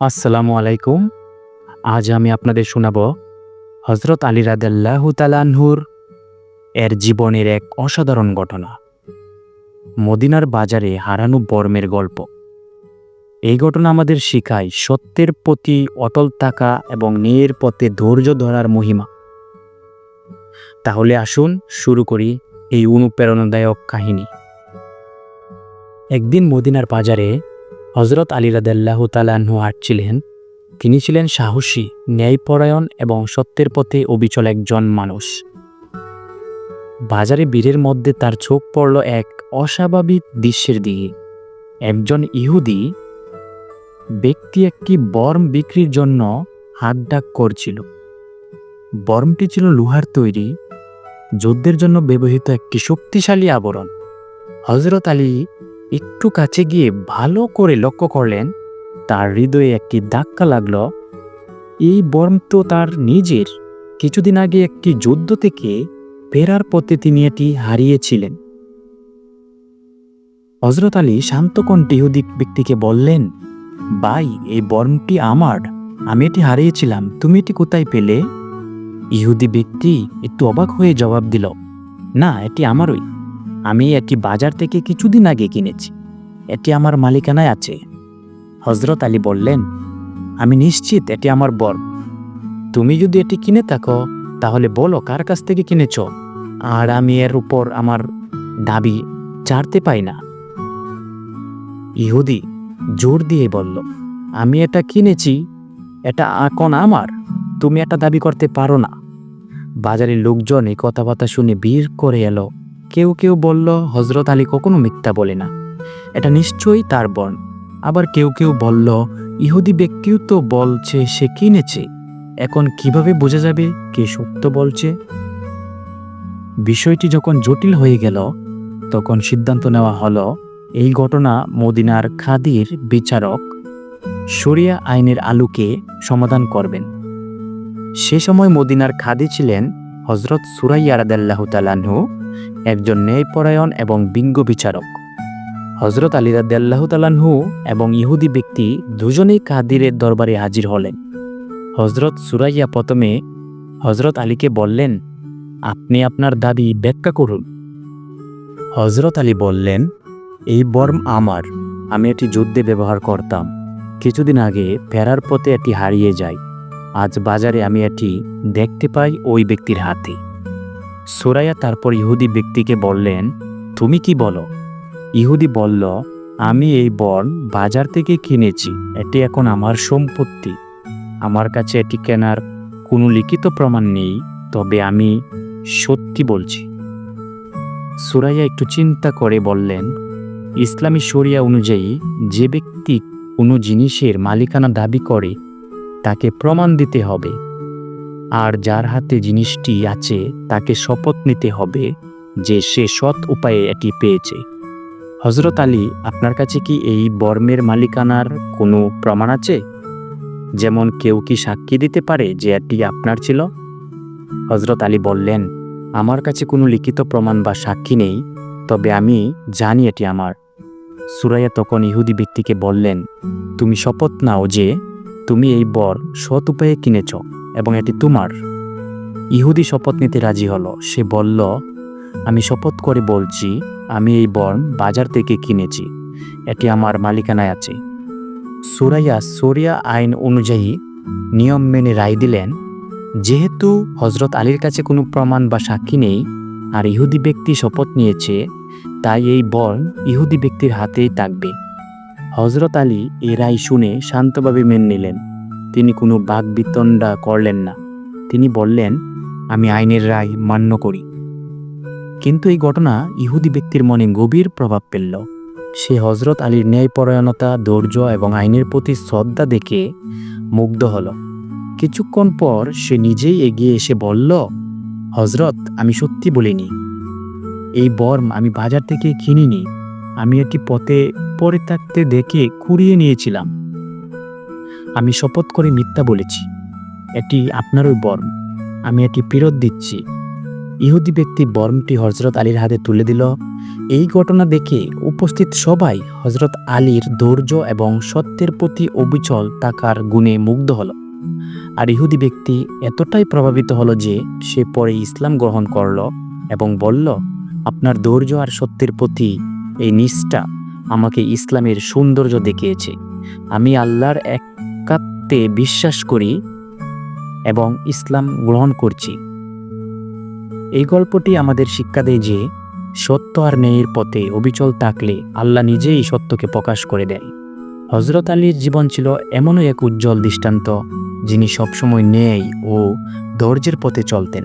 আসসালামু আলাইকুম। আজ আমি আপনাদের শোনাব হজরত আলী রাদাল্লাহ তালানহুর এর জীবনের এক অসাধারণ ঘটনা। মদিনার বাজারে হারানো বর্মের গল্প। এই ঘটনা আমাদের শিখায় সত্যের প্রতি অটল থাকা এবং ন্যায়ের পথে ধৈর্য ধরার মহিমা। তাহলে আসুন শুরু করি এই অনুপ্রেরণাদায়ক কাহিনী। একদিন মদিনার বাজারে হজরত আলী রাদাল্লাহ তালাহু হাঁটছিলেন তিনি ছিলেন সাহসী, ন্যায়পরায়ণ এবং সত্যের পথে অবিচল একজন মানুষ। বাজারে বীরের মধ্যে তার চোখ পড়ল এক অস্বাভাবিক দৃশ্যের দিকে। একজন ইহুদি ব্যক্তি একটি বর্ম বিক্রির জন্য হাত ডাক করছিল। বর্মটি ছিল লোহার তৈরি, যুদ্ধের জন্য ব্যবহৃত একটি শক্তিশালী আবরণ। হজরত আলী একটু কাছে গিয়ে ভালো করে লক্ষ্য করলেন, তার হৃদয়ে একটি ধাক্কা লাগল। এই বর্ম তো তার নিজের। কিছুদিন আগে একটি যুদ্ধ থেকে ফেরার পথে তিনি এটি হারিয়েছিলেন। হজরত আলী শান্তকণ্ঠ ইহুদি ব্যক্তিকে বললেন, ভাই, এই বর্মটি আমার। আমি এটি হারিয়েছিলাম। তুমি এটি কোথায় পেলে? ইহুদি ব্যক্তি একটু অবাক হয়ে জবাব দিল, না, এটি আমারই। আমি এটি বাজার থেকে কিছুদিন আগে কিনেছি। এটি আমার মালিকানায় আছে। হজরত আলী বললেন, আমি নিশ্চিত এটি আমার বর। তুমি যদি এটি কিনে থাকো, তাহলে বলো কার কাছ থেকে কিনেছ? আর আমি এর উপর আমার দাবি ছাড়তে পাই না। ইহুদি জোর দিয়ে বলল, আমি এটা কিনেছি, এটা এখন আমার। তুমি এটা দাবি করতে পারো না। বাজারের লোকজন এই কথাবার্তা শুনে বীর করে এলো। কেউ কেউ বলল হজরত আলী কখনো মিথ্যা বলে না। এটা নিশ্চয়ই তার বর্ণ। আবার কেউ কেউ বলল, ইহুদি ব্যক্তিও তো বলছে, সে কিনেছে। এখন কীভাবে বোঝা যাবে কে সত্য বলছে? বিষয়টি যখন জটিল হয়ে গেল, তখন সিদ্ধান্ত নেওয়া হলো, এই ঘটনা মদিনার খাদির বিচারক শরিয়া আইনের আলোকে সমাধান করবেন। সে সময় মদিনার খাদি ছিলেন হজরত সুরাইয়া রাদাল্লাহ তালাহু একজন ন্যায়পরায়ণ এবং বিজ্ঞ বিচারক। হজরত আলী রাদ্দাল্লাহ তালাহু এবং ইহুদি ব্যক্তি দুজনেই কাদিরের দরবারে হাজির হলেন। হজরত সুরাইয়া প্রথমে হজরত আলীকে বললেন, আপনি আপনার দাবি ব্যাখ্যা করুন। হজরত আলী বললেন, এই বর্ম আমার, আমি এটি যুদ্ধে ব্যবহার করতাম। কিছুদিন আগে ফেরার পথে এটি হারিয়ে যায়। আজ বাজারে আমি এটি দেখতে পাই ওই ব্যক্তির হাতে। সুরাইয়া তারপর ইহুদি ব্যক্তিকে বললেন, তুমি কি বলো? ইহুদি বলল, আমি এই বন বাজার থেকে কিনেছি। এটি এখন আমার সম্পত্তি। আমার কাছে এটি কেনার কোনো লিখিত প্রমাণ নেই, তবে আমি সত্যি বলছি। সুরাইয়া একটু চিন্তা করে বললেন, ইসলামী শরিয়া অনুযায়ী যে ব্যক্তি কোনো জিনিসের মালিকানা দাবি করে, তাকে প্রমাণ দিতে হবে। আর যার হাতে জিনিসটি আছে, তাকে শপথ নিতে হবে যে সে সৎ উপায়ে এটি পেয়েছে। হজরত আলী, আপনার কাছে কি এই বর্মের মালিকানার কোনো প্রমাণ আছে? যেমন কেউ কি সাক্ষী দিতে পারে যে এটি আপনার ছিল? হজরত আলী বললেন, আমার কাছে কোনো লিখিত প্রমাণ বা সাক্ষী নেই, তবে আমি জানি এটি আমার। সুরাইয়া তখন ইহুদি ব্যক্তিকে বললেন, তুমি শপথ নাও যে তুমি এই বর সৎ উপায়ে কিনেছ। এবং এটি তোমার। ইহুদি শপথ নিতে রাজি হলো। সে বলল, আমি শপথ করে বলছি, আমি এই বর্ম বাজার থেকে কিনেছি। এটি আমার মালিকানায় আছে। সুরাইয়া সোরিয়া আইন অনুযায়ী নিয়ম মেনে রায় দিলেন, যেহেতু হজরত আলীর কাছে কোনো প্রমাণ বা সাক্ষী নেই, আর ইহুদি ব্যক্তি শপথ নিয়েছে, তাই এই বর্ম ইহুদি ব্যক্তির হাতেই থাকবে। হজরত আলী এই রায় শুনে শান্তভাবে মেনে নিলেন। তিনি কোনো বাক বিতণ্ডা করলেন না। তিনি বললেন, আমি আইনের রায় মান্য করি। কিন্তু এই ঘটনা ইহুদি ব্যক্তির মনে গভীর প্রভাব ফেলল। সে হজরত আলীর ন্যায়পরায়ণতা, ধৈর্য এবং আইনের প্রতি শ্রদ্ধা দেখে মুগ্ধ হল। কিছুক্ষণ পর সে নিজেই এগিয়ে এসে বলল হজরত আমি সত্যি বলিনি। এই বর্ম আমি বাজার থেকে কিনিনি। আমি এটি পথে পরে থাকতে দেখে কুড়িয়ে নিয়েছিলাম। আমি শপথ করে মিথ্যা বলেছি। এটি আপনারই বর্ম। আমি এটি ফেরত দিচ্ছি। ইহুদি ব্যক্তি বর্মটি হজরত আলীর হাতে তুলে দিল। এই ঘটনা দেখে উপস্থিত সবাই হজরত আলীর ধৈর্য এবং সত্যের প্রতি অবিচল থাকার গুণে মুগ্ধ হলো। আর ইহুদি ব্যক্তি এতটাই প্রভাবিত হলো যে সে পরে ইসলাম গ্রহণ করল এবং বলল, আপনার ধৈর্য আর সত্যের প্রতি এই নিষ্ঠা আমাকে ইসলামের সৌন্দর্য দেখিয়েছে। আমি আল্লাহর একাত্মে বিশ্বাস করি এবং ইসলাম গ্রহণ করছি। এই গল্পটি আমাদের শিক্ষা দেয় যে, সত্য আর ন্যায়ের পথে অবিচল থাকলে আল্লাহ নিজেই সত্যকে প্রকাশ করে দেয়। হজরত আলীর জীবন ছিল এমনই এক উজ্জ্বল দৃষ্টান্ত, যিনি সবসময় ন্যায় ও ধৈর্যের পথে চলতেন।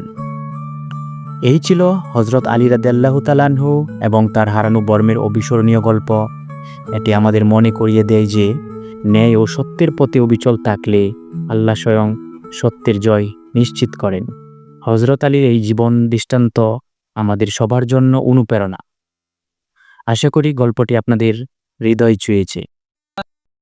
এই ছিল হজরত আলী রাদেল্লাহ তালানহু এবং তার হারানো বর্মের অবিস্মরণীয় গল্প। এটি আমাদের মনে করিয়ে দেয় যে ন্যায় ও সত্যের পথে অবিচল থাকলে আল্লাহ স্বয়ং সত্যের জয় নিশ্চিত করেন। হজরত আলীর এই জীবন দৃষ্টান্ত আমাদের সবার জন্য অনুপ্রেরণা। আশা করি গল্পটি আপনাদের হৃদয় ছুঁয়েছে।